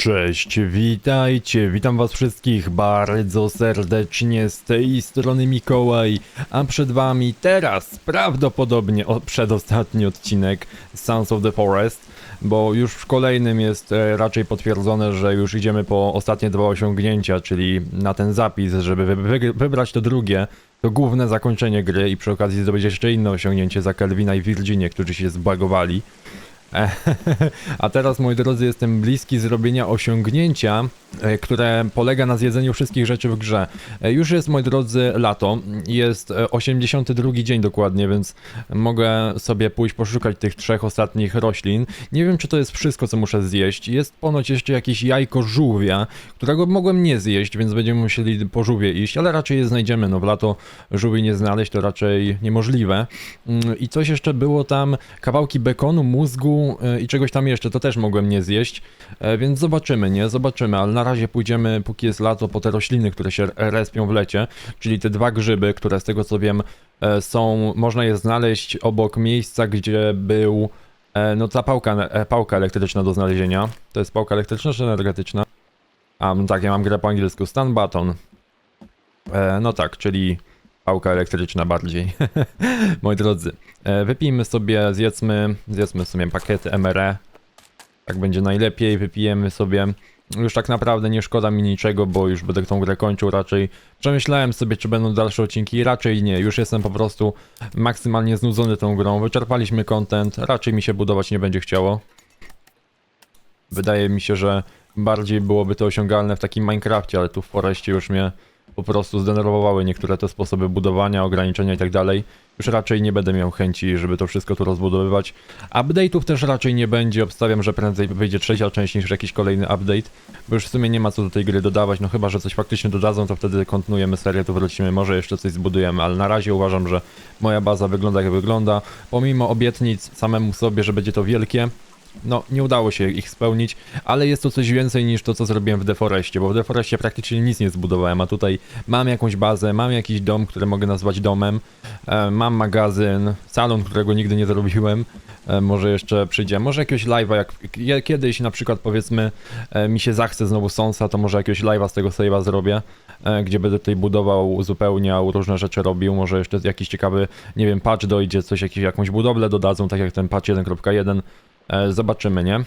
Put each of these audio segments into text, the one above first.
Cześć, witajcie, witam was wszystkich bardzo serdecznie z tej strony Mikołaj, a przed wami teraz prawdopodobnie przedostatni odcinek Sons of the Forest, bo już w kolejnym jest e, raczej potwierdzone, że już idziemy po ostatnie dwa osiągnięcia, czyli na ten zapis, żeby wy, wy, wybrać to drugie, to główne zakończenie gry i przy okazji zdobyć jeszcze inne osiągnięcie za Kelvina i Virginię, którzy się zbagowali. E, A teraz, moi drodzy, jestem bliski zrobienia osiągnięcia, e, które polega na zjedzeniu wszystkich rzeczy w grze. E, Już jest, moi drodzy, lato. Jest e, 82 dzień dokładnie, więc mogę sobie pójść poszukać tych trzech ostatnich roślin. Nie wiem, czy to jest wszystko, co muszę zjeść. Jest ponoć jeszcze jakieś jajko żółwia, którego mogłem nie zjeść, więc będziemy musieli po żółwie iść, ale raczej je znajdziemy. No w lato żółwi nie znaleźć to raczej niemożliwe. Mm, I coś jeszcze było tam, kawałki bekonu, mózgu i czegoś tam jeszcze, to też mogłem nie zjeść, E, więc zobaczymy, nie? Zobaczymy, ale na razie pójdziemy, póki jest lato, po te rośliny, które się respią w lecie, czyli te dwa grzyby, które z tego co wiem e, są, można je znaleźć obok miejsca, gdzie był, e, no ta pałka, pałka elektryczna do znalezienia. To jest pałka elektryczna czy energetyczna? A, tak, ja mam grę po angielsku, stun button. E, no tak, czyli pałka elektryczna bardziej. Moi drodzy, e, wypijmy sobie, zjedzmy, zjedzmy sobie pakiety MRE. Tak będzie najlepiej, wypijemy sobie. Już tak naprawdę nie szkoda mi niczego, bo już będę tą grę kończył raczej. Przemyślałem sobie, czy będą dalsze odcinki, raczej nie. Już jestem po prostu maksymalnie znudzony tą grą. Wyczerpaliśmy content, raczej mi się budować nie będzie chciało. Wydaje mi się, że bardziej byłoby to osiągalne w takim Minecrafcie, ale tu w Forestie już mnie po prostu zdenerwowały niektóre te sposoby budowania, ograniczenia i tak dalej. Już raczej nie będę miał chęci, żeby to wszystko tu rozbudowywać. Update'ów też raczej nie będzie, obstawiam, że prędzej wyjdzie trzecia część niż jakiś kolejny update, bo już w sumie nie ma co do tej gry dodawać, no chyba, że coś faktycznie dodadzą, to wtedy kontynuujemy serię, tu wrócimy, może jeszcze coś zbudujemy, ale na razie uważam, że moja baza wygląda jak wygląda. Pomimo obietnic samemu sobie, że będzie to wielkie, no, nie udało się ich spełnić, ale jest to coś więcej niż to, co zrobiłem w Deforestie, bo w Deforestie praktycznie nic nie zbudowałem, a tutaj mam jakąś bazę, mam jakiś dom, który mogę nazwać domem, e, mam magazyn, salon, którego nigdy nie zrobiłem, e, może jeszcze przyjdzie, może jakiegoś live'a, jak kiedyś na przykład powiedzmy e, mi się zachce znowu Sonsa, to może jakiegoś live'a z tego save'a zrobię, e, gdzie będę tutaj budował, uzupełniał, różne rzeczy robił, może jeszcze jakiś ciekawy, nie wiem, patch dojdzie, coś, jakiś, jakąś budowlę dodadzą, tak jak ten patch 1.1, E, Zobaczymy, nie?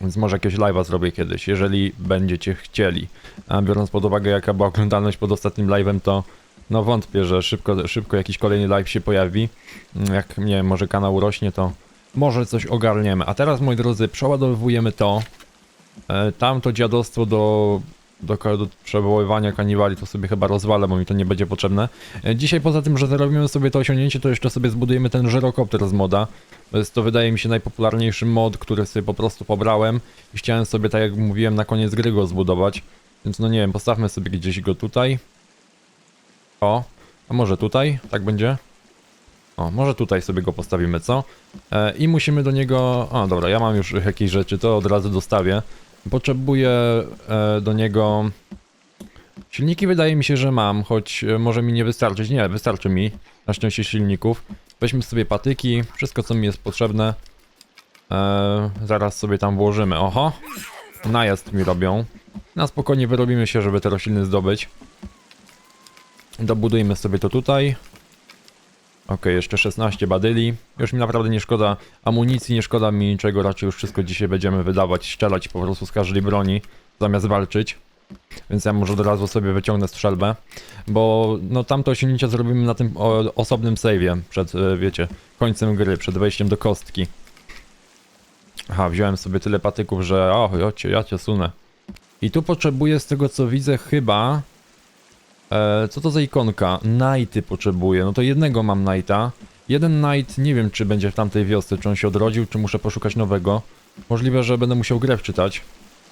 Więc może jakiegoś live'a zrobię kiedyś, jeżeli będziecie chcieli. A biorąc pod uwagę jaka była oglądalność pod ostatnim live'em, to no wątpię, że szybko, szybko jakiś kolejny live się pojawi. Mm, Jak, nie może kanał rośnie, to może coś ogarniemy. A teraz, moi drodzy, przeładowujemy to. E, Tamto dziadostwo do, do, do przewoływania kaniwali to sobie chyba rozwalę, bo mi to nie będzie potrzebne. E, Dzisiaj poza tym, że zrobimy sobie to osiągnięcie, to jeszcze sobie zbudujemy ten żyrokopter z moda. To jest to wydaje mi się najpopularniejszy mod, który sobie po prostu pobrałem i chciałem sobie, tak jak mówiłem, na koniec gry go zbudować. Więc no nie wiem, postawmy sobie gdzieś go tutaj. O, a może tutaj? Tak będzie? O, może tutaj sobie go postawimy, co? E, I musimy do niego... O, dobra, ja mam już jakieś rzeczy, to od razu dostawię. Potrzebuję e, do niego... Silniki wydaje mi się, że mam, choć e, może mi nie wystarczyć. Nie, wystarczy mi na szczęście silników. Weźmy sobie patyki, wszystko co mi jest potrzebne. Eee, zaraz sobie tam włożymy. Oho, najazd mi robią. Na spokojnie wyrobimy się, żeby te rośliny zdobyć. Dobudujmy sobie to tutaj. Ok, jeszcze 16 badyli. Już mi naprawdę nie szkoda amunicji, nie szkoda mi niczego, raczej już wszystko dzisiaj będziemy wydawać, strzelać po prostu z każdej broni, zamiast walczyć. Więc ja może od razu sobie wyciągnę strzelbę, bo no tamte osiągnięcia zrobimy na tym osobnym save'ie, przed, e, wiecie, końcem gry, przed wejściem do kostki. Aha, wziąłem sobie tyle patyków, że o, ja cię, ja cię sunę. I tu potrzebuję z tego co widzę chyba... E, co to za ikonka? Nighty potrzebuję, no to jednego mam Nighta. Jeden Night, nie wiem czy będzie w tamtej wiosce, czy on się odrodził, czy muszę poszukać nowego. Możliwe, że będę musiał grę wczytać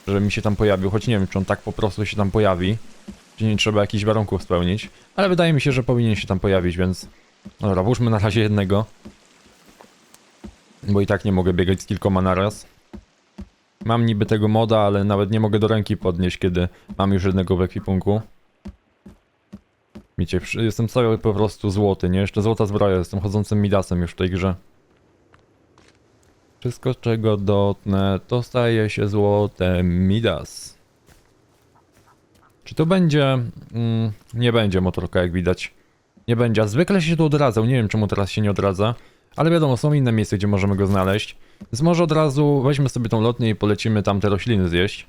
że mi się tam pojawił, choć nie wiem, czy on tak po prostu się tam pojawi, czy nie trzeba jakichś warunków spełnić, ale wydaje mi się, że powinien się tam pojawić, więc no dobra, włóżmy na razie jednego, bo i tak nie mogę biegać z kilkoma naraz. Mam niby tego moda, ale nawet nie mogę do ręki podnieść, kiedy mam już jednego w ekwipunku. Przy- jestem cały po prostu złoty, nie? Jeszcze złota zbroja, jestem chodzącym Midasem już w tej grze. Wszystko, czego dotnę, to staje się złotem Midas. Czy to będzie... Mm, nie będzie motorka, jak widać. Nie będzie, a zwykle się tu odradzał, nie wiem czemu teraz się nie odradza. Ale wiadomo, są inne miejsca, gdzie możemy go znaleźć. Więc może od razu weźmy sobie tą lotnię i polecimy tam te rośliny zjeść.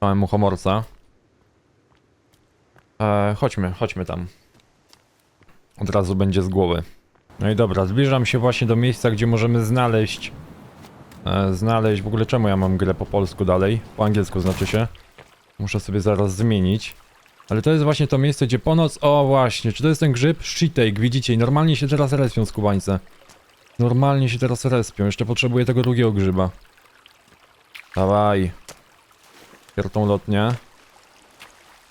Małemu homorca. E, chodźmy, chodźmy tam. Od razu będzie z głowy. No i dobra, zbliżam się właśnie do miejsca, gdzie możemy znaleźć... E, znaleźć... W ogóle czemu ja mam grę po polsku dalej? Po angielsku znaczy się. Muszę sobie zaraz zmienić. Ale to jest właśnie to miejsce, gdzie ponoć... O właśnie, czy to jest ten grzyb? Shitek, widzicie? I normalnie się teraz respią skubańce. Normalnie się teraz respią. Jeszcze potrzebuję tego drugiego grzyba. Dawaj. Piertą lotnię.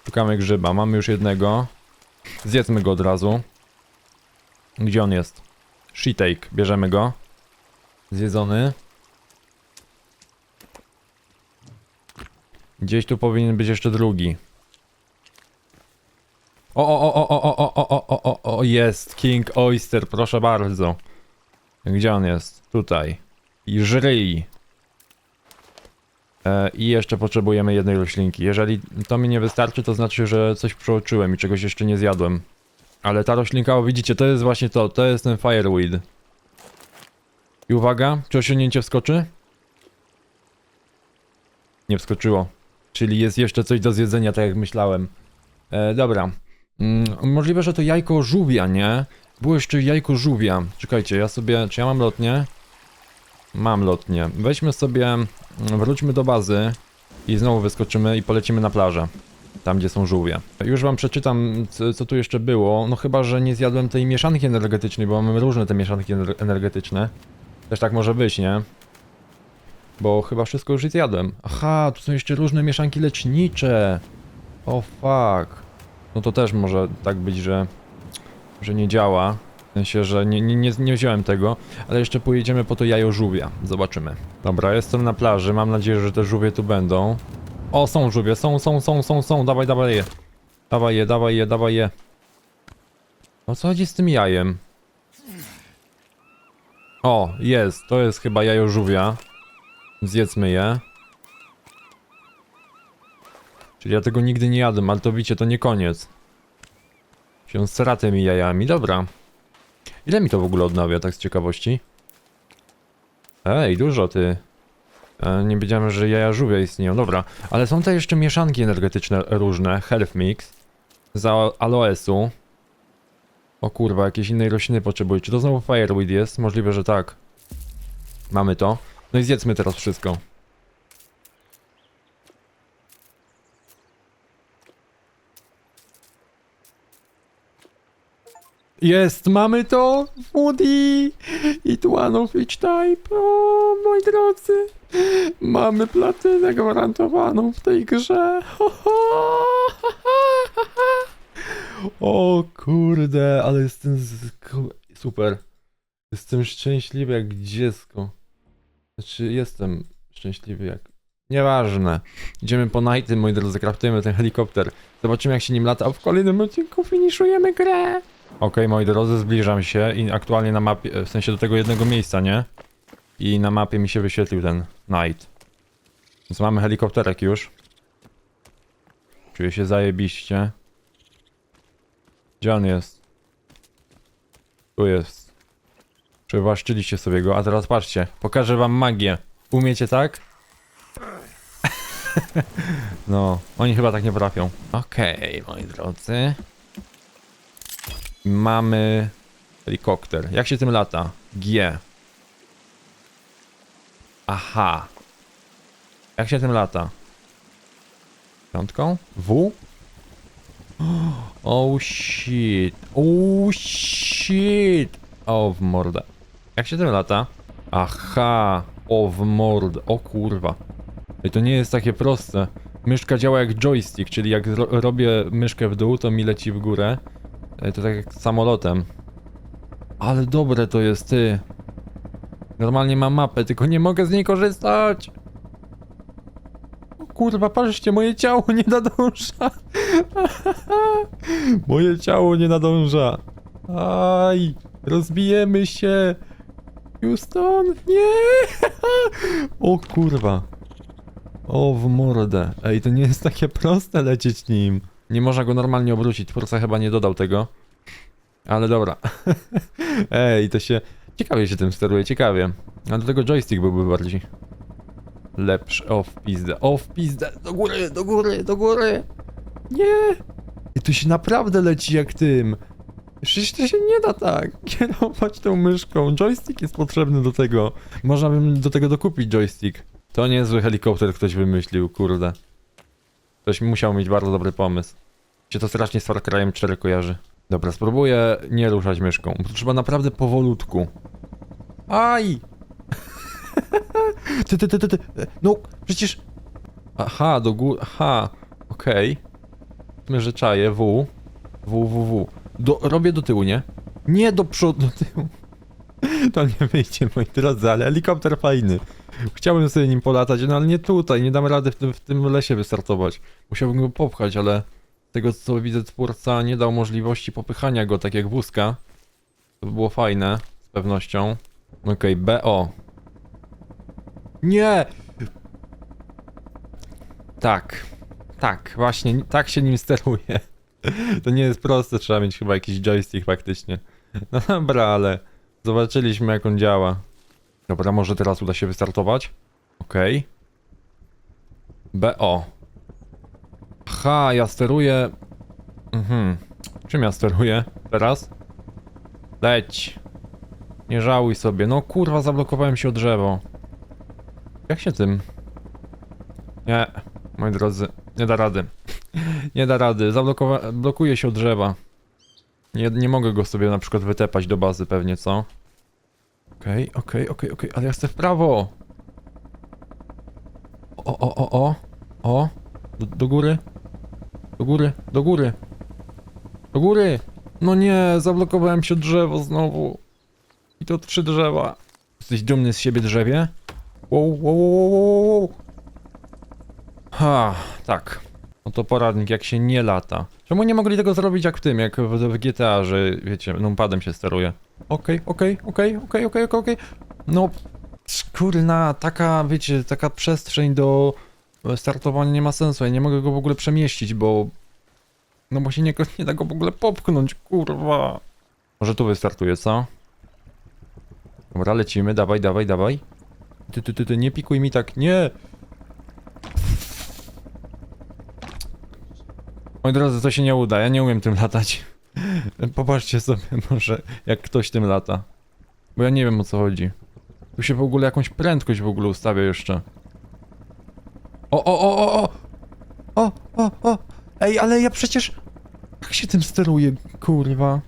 Szukamy grzyba. Mamy już jednego. Zjedzmy go od razu. Gdzie on jest? Shitek. Bierzemy go. Zjedzony. Gdzieś tu powinien być jeszcze drugi. O, o, o, o, o, o, o, o, o, o, o, jest King Oyster, proszę bardzo. Gdzie on jest? Tutaj. I żryj. E, I jeszcze potrzebujemy jednej roślinki. Jeżeli to mi nie wystarczy, to znaczy, że coś przeoczyłem i czegoś jeszcze nie zjadłem. Ale ta roślinka, o widzicie, to jest właśnie to. To jest ten fireweed. I uwaga, czy osiągnięcie wskoczy? Nie wskoczyło. Czyli jest jeszcze coś do zjedzenia, tak jak myślałem. E, dobra. Mm, możliwe, że to jajko żółwia, nie? Było jeszcze jajko żółwia. Czekajcie, ja sobie... Czy ja mam lotnię? Mam lotnię. Weźmy sobie... mm, Wróćmy do bazy i znowu wyskoczymy i polecimy na plażę. Tam, gdzie są żółwie. Już wam przeczytam, co, tu jeszcze było. No chyba, że nie zjadłem tej mieszanki energetycznej, bo mamy różne te mieszanki ener- energetyczne. Też tak może być, nie? Bo chyba wszystko już zjadłem. Aha, tu są jeszcze różne mieszanki lecznicze. O fuck. No to też może tak być, że, że nie działa. W sensie, że nie, nie, nie, nie wziąłem tego, ale jeszcze pojedziemy po to jajo żółwia. Zobaczymy. Dobra, jestem na plaży. Mam nadzieję, że te żółwie tu będą. O, są żółwie, są, są, są, są, są. Dawaj, dawaj je. Dawaj je, dawaj je, dawaj je. O co chodzi z tym jajem? O, jest. To jest chyba jajo żółwia. Zjedzmy je. Czyli ja tego nigdy nie jadłem, ale to wiecie, to nie koniec. Się tymi jajami, dobra. Ile mi to w ogóle odnawia, tak z ciekawości? Ej, dużo ty. E, nie wiedziałem, że jaja żółwia istnieją, dobra. Ale są te jeszcze mieszanki energetyczne różne, health mix. Za aloesu. O kurwa, jakiejś innej rośliny potrzebuję. Czy to znowu fireweed jest? Możliwe, że tak. Mamy to. No i zjedzmy teraz wszystko. Jest, mamy to! Woody! It one of each type! O, moi drodzy! Mamy platynę gwarantowaną w tej grze! Ho, ho. O kurde, ale jestem z... super. Jestem szczęśliwy jak dziecko. Znaczy, jestem szczęśliwy jak... Nieważne. Idziemy po nighty, moi drodzy, kraftujemy ten helikopter. Zobaczymy jak się nim lata, a w kolejnym odcinku finiszujemy grę. Okej, moi drodzy, zbliżam się i aktualnie na mapie, w sensie do tego jednego miejsca, nie? I na mapie mi się wyświetlił ten night. Więc mamy helikopterek już. Czuję się zajebiście. Gdzie on jest? Tu jest. Przywłaszczyliście sobie go, a teraz patrzcie. Pokażę wam magię. Umiecie tak? no, oni chyba tak nie potrafią. Okej, moi drodzy. Mamy helikopter. Jak się tym lata? G. Aha. Jak się tym lata? Piątką? W? Oh shit. Oh shit. O w mordę. Jak się tym lata? Aha. O w mordę. O kurwa. I to nie jest takie proste. Myszka działa jak joystick, czyli jak ro robię myszkę w dół, to mi leci w górę. E, To tak jak samolotem. Ale dobre to jest, ty. Normalnie mam mapę, tylko nie mogę z niej korzystać. Kurwa, patrzcie, moje ciało nie nadąża. moje ciało nie nadąża. Aj, rozbijemy się. Houston, nie! O kurwa. O w mordę. Ej, to nie jest takie proste lecieć nim. Nie można go normalnie obrócić, twórca chyba nie dodał tego. Ale dobra. Ej, to się... Ciekawie się tym steruje, ciekawie. A do tego joystick byłby bardziej lepszy. O, w pizdę, o, w pizdę. Do góry, do góry, do góry. Nie. I tu się naprawdę leci jak tym. Przecież to się nie da tak kierować tą myszką. Joystick jest potrzebny do tego. Można by do tego dokupić joystick. To niezły helikopter ktoś wymyślił, kurde. Ktoś musiał mieć bardzo dobry pomysł. Się to strasznie z Far Cry'em 4 kojarzy. Dobra, spróbuję nie ruszać myszką. Trzeba naprawdę powolutku. Aj! ty, ty, ty, ty, ty. No, przecież... Aha, do góry... Aha, okej. Okay. że czaję, W. W, W, W. Do, robię do tyłu, nie? Nie do przodu, do tyłu. To nie wyjdzie, moi drodzy, ale helikopter fajny. Chciałbym sobie nim polatać, no ale nie tutaj, nie dam rady w tym, w tym lesie wystartować. Musiałbym go popchać, ale z tego co widzę twórca nie dał możliwości popychania go tak jak wózka. To by było fajne, z pewnością. Okej, BO. Nie! Tak. Tak, właśnie, tak się nim steruje. To nie jest proste, trzeba mieć chyba jakiś joystick faktycznie. No dobra, ale zobaczyliśmy jak on działa. Dobra, może teraz uda się wystartować? Okej. BO. Ha, ja steruję... Mhm. Czym ja steruję teraz? Leć. Nie żałuj sobie. No kurwa, zablokowałem się o drzewo. Jak się tym? Nie, moi drodzy, nie da rady. Nie da rady, zablokowa... blokuje się od drzewa. Nie, nie mogę go sobie na przykład wytepać do bazy pewnie, co? Okej, okej, okej, okej, ale ja chcę w prawo! O, o, o, o, o, do, do góry, do góry, do góry, do góry! No nie, zablokowałem się drzewo znowu. I to trzy drzewa. Jesteś dumny z siebie drzewie? Wow, wow, wow, wow, wow. Ha, tak. No to poradnik, jak się nie lata. Czemu nie mogli tego zrobić jak w tym, jak w, w GTA, że wiecie, numpadem się steruje? Okej, okej, okej, okej, okej, okej, okej. No, kurna, taka, wiecie, taka przestrzeń do startowania nie ma sensu. Ja nie mogę go w ogóle przemieścić, bo... No bo się nie, nie da go w ogóle popchnąć, kurwa. Może tu wystartuje, co? Dobra, lecimy, dawaj, dawaj, dawaj. Ty, ty, ty, ty, nie pikuj mi tak, nie! Moi drodzy, to się nie uda, ja nie umiem tym latać. Popatrzcie sobie może, jak ktoś tym lata. Bo ja nie wiem o co chodzi. Tu się w ogóle jakąś prędkość w ogóle ustawia jeszcze. O, o, o, o, o! O, o, o! Ej, ale ja przecież... Jak się tym steruje, kurwa?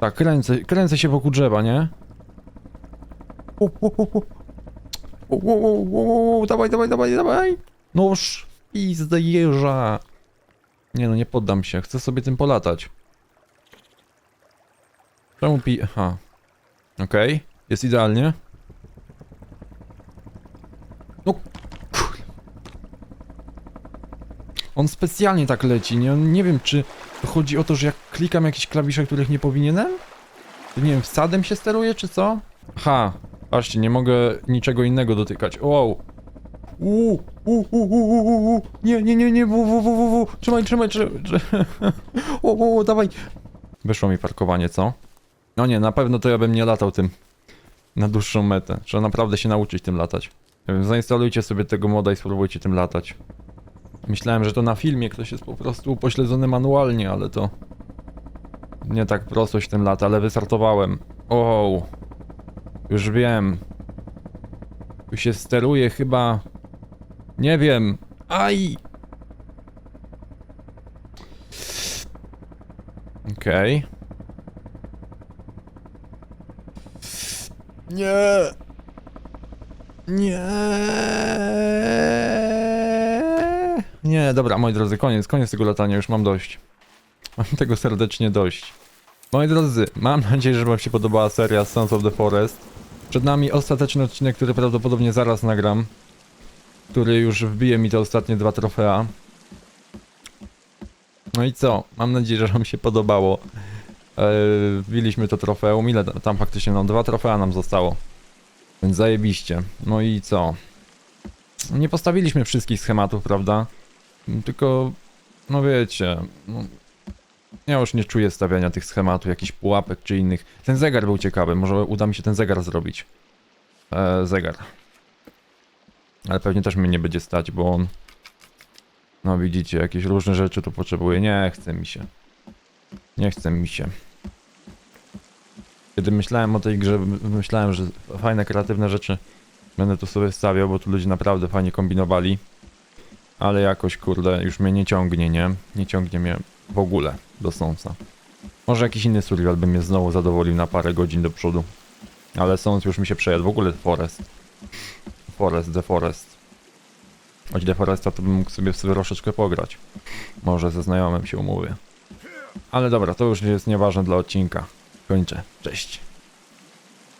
Tak, kręcę, kręcę się wokół drzewa, nie? O, o, o. O, o, o, o, o, dawaj, dawaj, dawaj, dawaj! Noż, pizdę jeża! Nie no, nie poddam się, chcę sobie tym polatać. Czemu pi... Aha. Okej, jest idealnie. No, kur... On specjalnie tak leci, nie, nie wiem czy chodzi o to, że jak klikam jakieś klawisze, których nie powinienem? To nie wiem, wsadem się steruje, czy co? Ha, patrzcie, nie mogę niczego innego dotykać. Wow. Uuu, uuu, uuu, uuu, nie, nie, nie, nie, wu, wu, wu, wu, wu. trzymaj, trzymaj, trzymaj, o, o, o, dawaj. Wyszło mi parkowanie, co? No nie, na pewno to ja bym nie latał tym na dłuższą metę. Trzeba naprawdę się nauczyć tym latać. Zainstalujcie sobie tego moda i spróbujcie tym latać. Myślałem, że to na filmie ktoś jest po prostu upośledzony manualnie, ale to... Nie tak prosto się tym lata, ale wystartowałem. O, Już wiem. Tu się steruje chyba... Nie wiem. Aj! Okej. Nie! Nie! Nie, dobra, moi drodzy, koniec, koniec tego latania, już mam dość. Mam tego serdecznie dość. Moi drodzy, mam nadzieję, że wam się podobała seria Sons of the Forest. Przed nami ostateczny odcinek, który prawdopodobnie zaraz nagram. Który już wbije mi te ostatnie dwa trofea. No i co? Mam nadzieję, że wam się podobało. Eee, wbiliśmy to trofeum. Ile tam faktycznie? No dwa trofea nam zostało. Więc zajebiście. No i co? Nie postawiliśmy wszystkich schematów, prawda? Tylko, no wiecie, no, ja już nie czuję stawiania tych schematów, jakichś pułapek czy innych. Ten zegar był ciekawy, może uda mi się ten zegar zrobić. E, zegar. Ale pewnie też mnie nie będzie stać, bo on... No widzicie, jakieś różne rzeczy tu potrzebuje. Nie chce mi się. Nie chce mi się. Kiedy myślałem o tej grze, myślałem, że fajne, kreatywne rzeczy będę tu sobie stawiał, bo tu ludzie naprawdę fajnie kombinowali. Ale jakoś, kurde, już mnie nie ciągnie, nie? Nie ciągnie mnie w ogóle do Sonsa. Może jakiś inny survival by mnie znowu zadowolił na parę godzin do przodu. Ale Sons już mi się przejadł. W ogóle Forest. Forest, The Forest. Choć The Foresta to bym mógł sobie w sobie troszeczkę pograć. Może ze znajomym się umówię. Ale dobra, to już jest nieważne dla odcinka. Kończę. Cześć.